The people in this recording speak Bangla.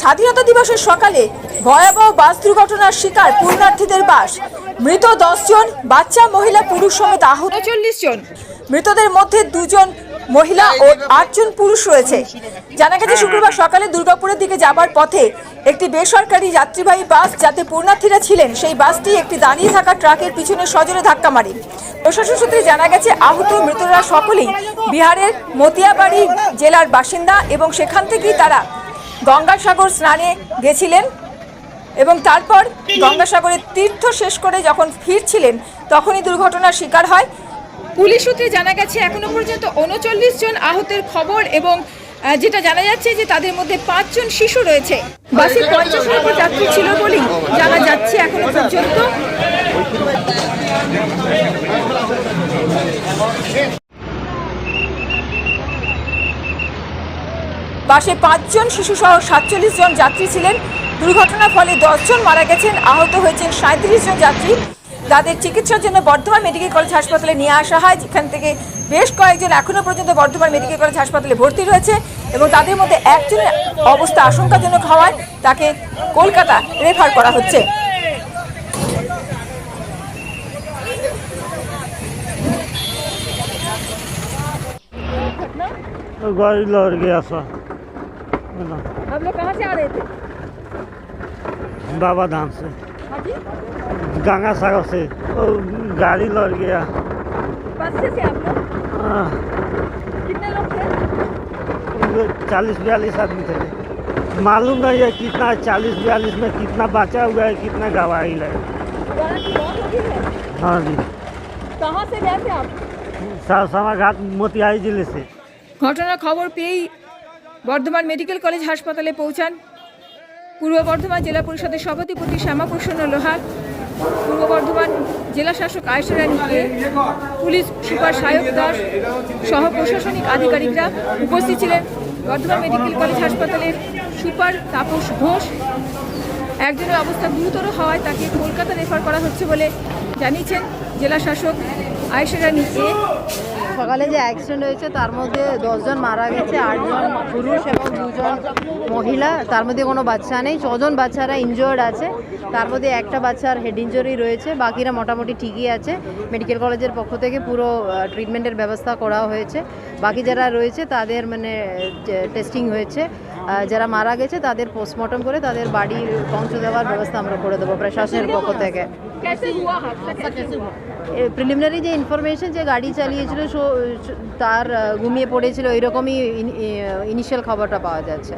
স্বাধীনতা দিবসের সকালে ভয়াবহ বাস দুর্ঘটনার শিকার পুণ্যার্থীদের বাস। মৃত জন বাচ্চা মহিলা পুরুষ সমেত আহত চল্লিশ জন। মৃতদের মধ্যে দুজন মহিলা ও আটজন পুরুষ রয়েছে। জানা গেছে শুক্রবার সকালে দুর্গাপুরের দিকে যাবার পথে একটি বেসরকারি যাত্রীবাহী বাস যাতে পুণ্যার্থীরা ছিলেন সেই বাসটি একটি দাঁড়িয়ে থাকা ট্রাকের পিছনে সজোরে ধাক্কা মারে। প্রশাসন সূত্রে জানা গেছে আহত মৃতরা সকলেই বিহারের মতিয়াবাড়ি জেলার বাসিন্দা এবং সেখান থেকেই তারা গঙ্গাসাগর স্নানে গেছিলেন এবং তারপর গঙ্গাসাগরে তীর্থ শেষ করে যখন ফিরছিলেন, তখনই দুর্ঘটনার শিকার হয়। পুলিশ সূত্রে জানা গেছে, এখনও পর্যন্ত উনচল্লিশ জন আহতের খবর এবং যেটা জানা যাচ্ছে যে তাদের মধ্যে পাঁচজন শিশু রয়েছে। বাসে পঞ্চাশ জন যাত্রী ছিল বলেই জানা যাচ্ছে এখনও পর্যন্ত। বাসে পাঁচজন শিশু সহ সাতচল্লিশ জন যাত্রী ছিলেন দুর্ঘটনার ফলে দশজন মারা গেছেন আহত হয়েছেন সাঁত্রিশ জন যাত্রী তাদের চিকিৎসার জন্য বর্ধমান মেডিকেল কলেজ হাসপাতালে নিয়ে আসা হয় যেখান থেকে বেশ কয়েকজন এখনও পর্যন্ত বর্ধমান মেডিকেল কলেজ হাসপাতালে ভর্তি রয়েছে এবং তাদের মধ্যে একজনের অবস্থা আশঙ্কাজনক হওয়ায় তাকে কলকাতা রেফার করা হচ্ছে तो गाड़ी लौट गया सा है ना, हम लोग कहाँ से आ रहे थे बाबा धाम से हाँ जी गंगा सागर से तो गाड़ी लौट गया बस से थे आप लोग हाँ, कितने लोग थे चालीस बयालीस आदमी थे मालूम नहीं है कितना चालीस बयालीस में कितना बचा हुआ है कितना गवाही है द्वारा की मौत हो गई है हाँ जी कहाँ से गए थे आप सामा घाट मोतिहारी जिले से ঘটনার খবর পেয়েই বর্ধমান মেডিকেল কলেজ হাসপাতালে পৌঁছান। পূর্ব বর্ধমান জেলা পরিষদের সভাধিপতি শ্যামাপ্রসন্ন লোহার। পূর্ব বর্ধমান জেলা শাসক Ayesha Rani K, police super Sayak Das সহ প্রশাসনিক আধিকারিকরা উপস্থিত ছিলেন। বর্ধমান মেডিকেল কলেজ হাসপাতালের সুপার তাপস ঘোষ। একজনের অবস্থা গুরুতর হওয়ায় তাকে কলকাতা রেফার করা হচ্ছে বলে জানিয়েছেন জেলা শাসক আয়সা রানী এ সকালে যে অ্যাক্সিডেন্ট হয়েছে, তার মধ্যে দশজন মারা গেছে, আটজন পুরুষ এবং দুজন মহিলা। তার মধ্যে কোনো বাচ্চা নেই, ছজন বাচ্চারা ইনজয়ার্ড আছে। তার মধ্যে একটা বাচ্চার হেড ইঞ্জুরি রয়েছে, বাকিরা মোটামুটি ঠিকই আছে। মেডিকেল কলেজের পক্ষ থেকে পুরো ট্রিটমেন্টের ব্যবস্থা করা হয়েছে। বাকি যারা রয়েছে, তাদের মানে টেস্টিং হয়েছে। যারা মারা গেছে, তাদের পোস্টমর্টম করে তাদের বাড়ির পৌঁছে দেওয়ার ব্যবস্থা আমরা করে দেবো প্রশাসনের পক্ষ থেকে। প্রিলিমিনারি যে ইনফরমেশন যে গাড়ি চালিয়েছিল তার ঘুমিয়ে পড়েছিল এরকমই ইনিশিয়াল খবরটা পাওয়া যাচ্ছে।